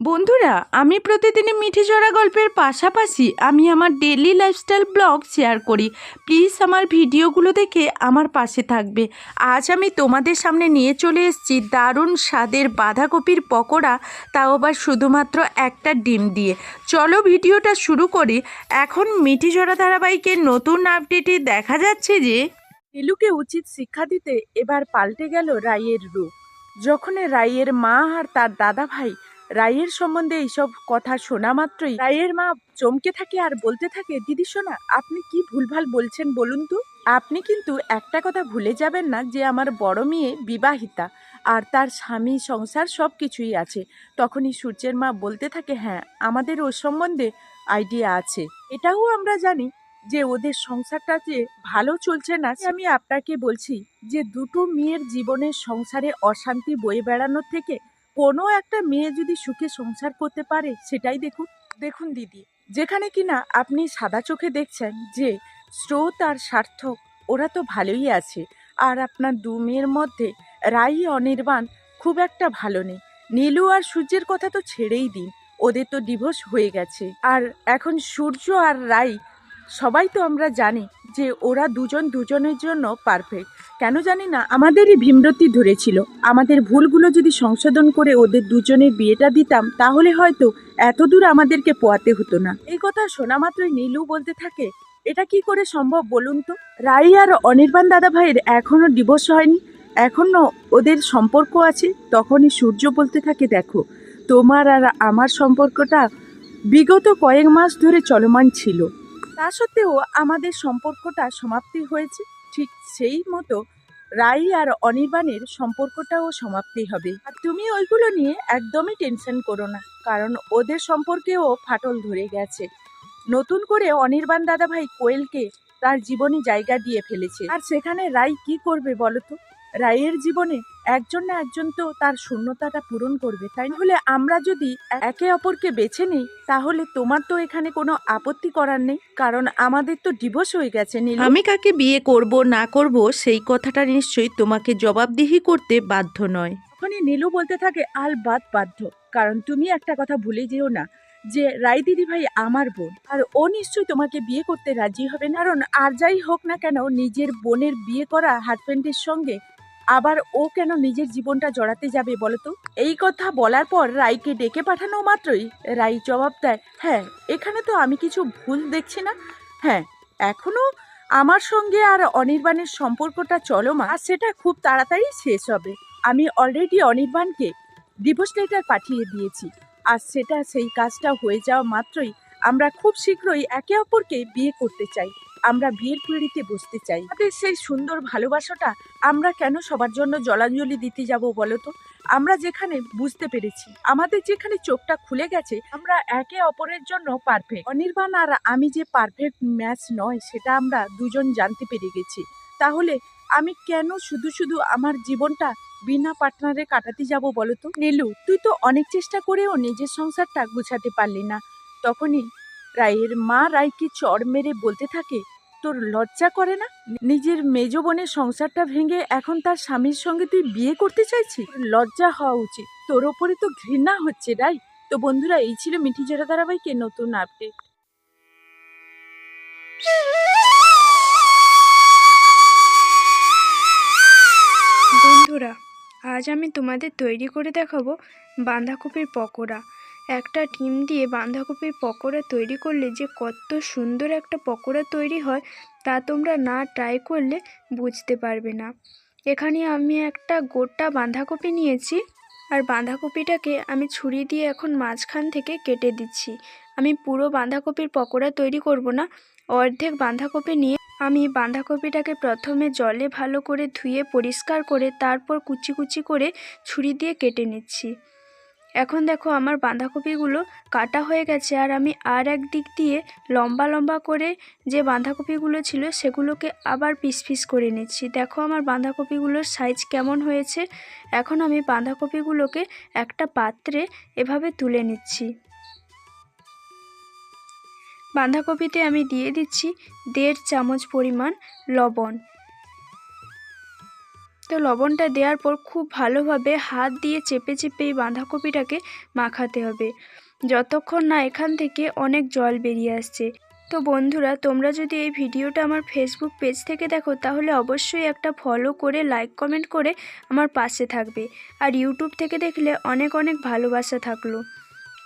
বন্ধুরা, আমি প্রতিদিনই মিঠি জোড়া গল্পের পাশাপাশি আমি আমার ডেলি লাইফস্টাইল ব্লগ শেয়ার করি। প্লিজ আমার ভিডিওগুলো দেখে আমার পাশে থাকবে। আজ আমি তোমাদের সামনে নিয়ে চলে এসেছি দারুণ স্বাদের বাঁধাকপির পকোড়া, তাও আবার শুধুমাত্র একটা ডিম দিয়ে। চলো ভিডিওটা শুরু করি। এখন মিঠি জোড়া ধারাবাহিকের নতুন আপডেটে দেখা যাচ্ছে যে নীলুকে উচিত শিক্ষা দিতে এবার পাল্টে গেল রায়ের রূপ। যখন রায়ের মা আর তার দাদা ভাই রায়ের সম্বন্ধে এইসব কথা শোনা মাত্রই রায়ের মা চমকে থাকে আর বলতে থাকে, দিদি সোনা আপনি কি ভুলভাল বলছেন বলুন তো? আপনি কিন্তু একটা কথা ভুলে যাবেন না যে আমার বড় মেয়ে বিবাহিতা আর তার স্বামী, সংসার সব কিছুই আছে। তখনই সূর্যের মা বলতে থাকে হ্যাঁ আমাদের ওর সম্বন্ধে আইডিয়া আছে। এটাও আমরা জানি যে ওদের সংসারটা যে ভালো চলছে না আমি আপনাকে বলছি যে দুটো মেয়ের জীবনের সংসারে অশান্তি বয়ে বেড়ানোর থেকে কোনো একটা মেয়ে যদি সুখে সংসার করতে পারে সেটাই দেখুন। দেখুন দিদি। যেখানে কিনা আপনি সাদা চোখে দেখছেন যে স্রোত আর সার্থক ওরা তো ভালোই আছে। আর আপনার দু মেয়ের মধ্যে রাই অনির্বাণ খুব একটা ভালো নেই। নীলু আর সূর্যের কথা তো ছেড়েই দিন ওদের তো ডিভোর্স হয়ে গেছে। আর এখন সূর্য আর রাই সবাই তো আমরা জানি যে ওরা দুজন দুজনের জন্য পারফেক্ট কেন জানি না, আমাদেরই ভীমরতি ধরেছিল। আমাদের ভুলগুলো যদি সংশোধন করে ওদের দুজনের বিয়েটা দিতাম, তাহলে হয়তো এত দূর আমাদেরকে পোয়াতে হতো না। এই কথা শোনা মাত্রই নীলু বলতে থাকে, এটা কি করে সম্ভব বলুন তো? রাই আর অনির্বাণ দাদা ভাইয়ের এখনও ডিভোর্স হয়নি? এখনও ওদের সম্পর্ক আছে? তখনই সূর্য বলতে থাকে, দেখো, তোমার আর আমার সম্পর্কটা বিগত কয়েক মাস ধরে চলমান ছিল। তা সত্ত্বেও আমাদের সম্পর্কটা সমাপ্তি হয়েছে। ঠিক সেই মতো রাই আর অনির্বাণের সম্পর্কটাও সমাপ্তি হবে। আর তুমি ওইগুলো নিয়ে একদমই টেনশন করো না, কারণ ওদের সম্পর্কেও ফাটল ধরে গেছে। নতুন করে অনির্বাণ দাদাভাই কোয়েলকে তার জীবনে জায়গা দিয়ে ফেলেছে। আর সেখানে রাই কি করবে বলো তো? রায়ের জীবনে একজন না একজন তো তার শূন্যতাটা পূরণ করবে তাই হলে আমরা যদি একে অপরকে বেছে নিই তাহলে তোমার তো এখানে কোনো আপত্তি করার নেই কারণ আমাদের তো ডিভোর্স হয়ে গেছে নীল। আমি কাকে বিয়ে করব না করব সেই কথাটা নিশ্চয়ই তোমাকে জবাবদিহি করতে বাধ্য নয়। তখনই নীলু বলতে থাকে আল বাদ বাধ্য। কারণ তুমি একটা কথা ভুলে যেও না যে রায় দিদি ভাই আমার বোন আর ও নিশ্চয়ই তোমাকে বিয়ে করতে রাজি হবে না। কারণ আর যাই হোক না কেন নিজের বোনের বিয়ে করা হাজব্যান্ডের সঙ্গে আবার ও কেন নিজের জীবনটা জড়াতে যাবে বলো তো এই কথা বলার পর রাইকে ডেকে পাঠানো মাত্রই রাই জবাব দেয় হ্যাঁ এখানে তো আমি কিছু ভুল দেখছি না। হ্যাঁ এখনও আমার সঙ্গে আর অনির্বাণের সম্পর্কটা চলমান আর সেটা খুব তাড়াতাড়ি শেষ হবে। আমি অলরেডি অনির্বাণকে ডিভোর্স লেটার পাঠিয়ে দিয়েছি। আর সেটা সেই কাজটা হয়ে যাওয়া মাত্রই আমরা খুব শীঘ্রই একে অপরকে বিয়ে করতে চাই। আমরা বিয়ের পিঁড়িতে বসতে চাই। আমাদের সেই সুন্দর ভালোবাসাটা আমরা কেন সবার জন্য জলাঞ্জলি দিতে যাব বলো তো? আমরা যেখানে বুঝতে পেরেছি, আমাদের যেখানে চোখটা খুলে গেছে, আমরা একে অপরের জন্য পারফেক্ট অনির্বাণ আর আমি যে পারফেক্ট ম্যাচ নয়, সেটা আমরা দুজন জানতে পেরে গেছি। তাহলে আমি কেন শুধু শুধু আমার জীবনটা বিনা পার্টনারে কাটাতে যাব বলো তো? নীলু, তুই তো অনেক চেষ্টা করেও নিজের সংসারটা গুছাতে পারলি না। তখনই রায়ের মা রায়কে চড় মেরে বলতে থাকে তোর লজ্জা করে না? নিজের মেজ বোনের সংসারটা ভেঙে এখন তার স্বামীর সঙ্গে তুই বিয়ে করতে চাইছিস? লজ্জা হওয়া উচিত। তোর ওপরে তো ঘৃণা হচ্ছে, রাই। তো বন্ধুরা, এই ছিল মিঠি জোড়া ধারাবাহিকে নতুন আপডেট বন্ধুরা, আজ আমি তোমাদের তৈরি করে দেখাবো বাঁধাকপির পকোড়া। একটা ডিম দিয়ে বাঁধাকপির পকোড়া তৈরি করলে যে কত সুন্দর একটা পকোড়া তৈরি হয়, তা তোমরা না ট্রাই করলে বুঝতে পারবে না। এখানে আমি একটা গোটা বাঁধাকপি নিয়েছি, আর বাঁধাকপিটাকে আমি ছুরি দিয়ে এখন মাঝখান থেকে কেটে দিচ্ছি। আমি পুরো বাঁধাকপির পকোড়া তৈরি করব না, অর্ধেক বাঁধাকপি নিয়ে আমি বাঁধাকপিটাকে প্রথমে জলে ভালো করে ধুয়ে পরিষ্কার করে তারপর কুচি কুচি করে ছুরি দিয়ে কেটে নিচ্ছি। এখন দেখো আমার বাঁধাকপিগুলো কাটা হয়ে গেছে আর আমি আর এক দিক দিয়ে লম্বা লম্বা করে যে বাঁধাকপিগুলো ছিল সেগুলোকে আবার পিস পিস করে নিচ্ছি। দেখো আমার বাঁধাকপিগুলোর সাইজ কেমন হয়েছে? এখন আমি বাঁধাকপিগুলোকে একটা পাত্রে এভাবে তুলে নিচ্ছি। বাঁধাকপিতে আমি দিয়ে দিচ্ছি দেড় চামচ পরিমাণ লবণ। তো লবণটা দেওয়ার পর খুব ভালোভাবে হাত দিয়ে চেপে চেপে এই বাঁধাকপিটাকে মাখাতে হবে। যতক্ষণ না এখান থেকে অনেক জল বেরিয়ে আসছে। তো বন্ধুরা, তোমরা যদি এই ভিডিওটা আমার ফেসবুক পেজ থেকে দেখো, তাহলে অবশ্যই একটা ফলো করে লাইক কমেন্ট করে আমার পাশে থাকবে। আর ইউটিউব থেকে দেখলে অনেক অনেক ভালোবাসা থাকল।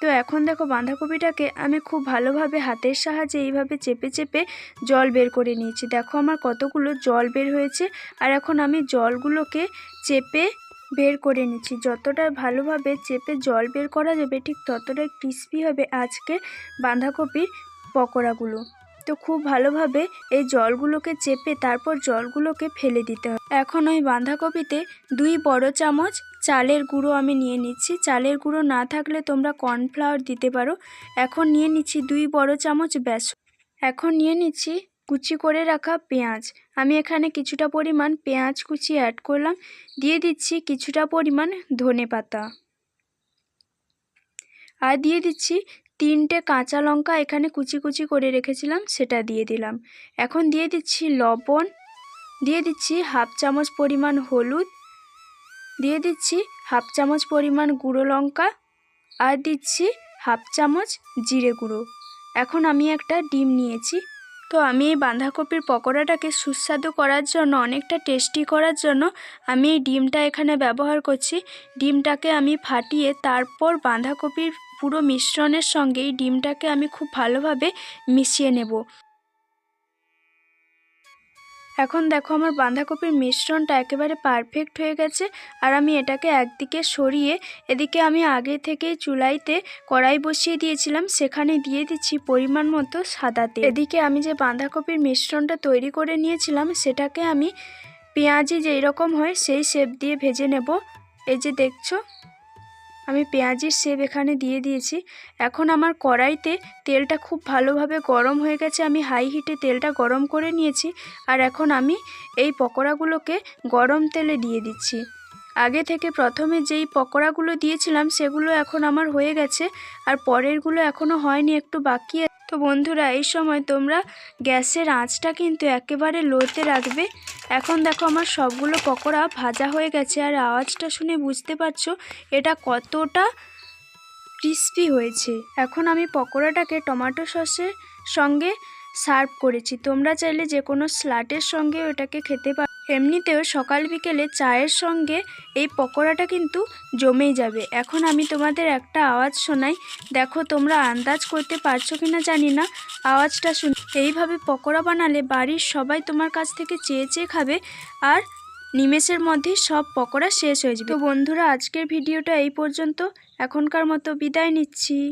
তো এখন দেখো বাঁধাকপিটাকে আমি খুব ভালোভাবে হাতের সাহায্যে এইভাবে চেপে চেপে জল বের করে নিয়েছি। দেখো আমার কতগুলো জল বের হয়েছে আর এখন আমি জলগুলোকে চেপে বের করে নিচ্ছি। যতটা ভালোভাবে চেপে জল বের করা যাবে ঠিক ততটাই ক্রিস্পি হবে আজকে বাঁধাকপির পকোড়াগুলো। তো খুব ভালোভাবে এই জলগুলোকে চেপে তারপর জলগুলোকে ফেলে দিতে হবে। এখন ওই বাঁধাকপিতে দুই বড় চামচ চালের গুঁড়ো আমি নিয়ে নিচ্ছি। চালের গুঁড়ো না থাকলে তোমরা কর্নফ্লাওয়ার দিতে পারো। এখন নিয়ে নিচ্ছি দুই বড় চামচ বেসন। এখন নিয়ে নিচ্ছি কুচি করে রাখা পেঁয়াজ। আমি এখানে কিছুটা পরিমাণ পেঁয়াজ কুচি অ্যাড করলাম। দিয়ে দিচ্ছি কিছুটা পরিমাণ ধনে পাতা। আর দিয়ে দিচ্ছি তিনটে কাঁচা লঙ্কা এখানে কুচি কুচি করে রেখেছিলাম, সেটা দিয়ে দিলাম। এখন দিয়ে দিচ্ছি লবণ। দিয়ে দিচ্ছি হাফ চামচ পরিমাণ হলুদ। দিয়ে দিচ্ছি হাফ চামচ পরিমাণ গুঁড়ো লঙ্কা আর দিচ্ছি হাফ চামচ জিরে গুঁড়ো। এখন আমি একটা ডিম নিয়েছি। তো আমি এই বাঁধাকপির পকোড়াটাকে সুস্বাদু করার জন্য, অনেকটা টেস্টি করার জন্য আমি এই ডিমটা এখানে ব্যবহার করছি। ডিমটাকে আমি ফাটিয়ে তারপর বাঁধাকপির পুরো মিশ্রণের সঙ্গে এই ডিমটাকে আমি খুব ভালোভাবে মিশিয়ে নেব। এখন দেখো আমার বাঁধাকপির মিশ্রণটা একেবারে পারফেক্ট হয়ে গেছে, আর আমি এটাকে একদিকে সরিয়ে, এদিকে আমি আগে থেকেই চুলাইতে কড়াই বসিয়ে দিয়েছিলাম, সেখানে দিয়ে দিচ্ছি পরিমাণ মতো সাদা তেল। এদিকে আমি যে বাঁধাকপির মিশ্রণটা তৈরি করে নিয়েছিলাম, সেটাকে আমি পেঁয়াজি যেই রকম হয় সেই শেপ দিয়ে ভেজে নেব। এই যে দেখছ আমি পেঁয়াজের শেপ এখানে দিয়ে দিয়েছি। এখন আমার কড়াইতে তেলটা খুব ভালোভাবে গরম হয়ে গেছে। আমি হাই হিটে তেলটা গরম করে নিয়েছি। আর এখন আমি এই পকোড়াগুলোকে গরম তেলে দিয়ে দিচ্ছি। আগে থেকে প্রথমে যেই পকোড়াগুলো দিয়েছিলাম, সেগুলো এখন আমার হয়ে গেছে। আর পরেরগুলো এখনও হয়নি, একটু বাকি। তো বন্ধুরা, এই সময় তোমরা গ্যাসের আঁচটা কিন্তু একেবারে লোতে রাখবে। এখন দেখো আমার সবগুলো পকোড়া ভাজা হয়ে গেছে আর আওয়াজটা শুনে বুঝতে পারছ এটা কতটা ক্রিস্পি হয়েছে। এখন আমি পকোড়াটাকে টমেটো সসের সঙ্গে সার্ভ করেছি। তোমরা চাইলে যে কোনো স্লাটের সঙ্গে ওটাকে খেতে পারো এমনিতেও সকাল বিকেলে চায়ের সঙ্গে এই পকোড়াটা কিন্তু জমেই যাবে। এখন আমি তোমাদের একটা আওয়াজ শোনাই। দেখো তোমরা আন্দাজ করতে পারছ কিনা জানি না। আওয়াজটা শুন এইভাবে পকোড়া বানালে বাড়ির সবাই তোমার কাছ থেকে চেয়ে চেয়ে খাবে আর নিমেষের মধ্যেই সব পকোড়া শেষ হয়ে যাবে। তো বন্ধুরা, আজকের ভিডিওটা এই পর্যন্ত। এখনকার মতো বিদায় নিচ্ছি।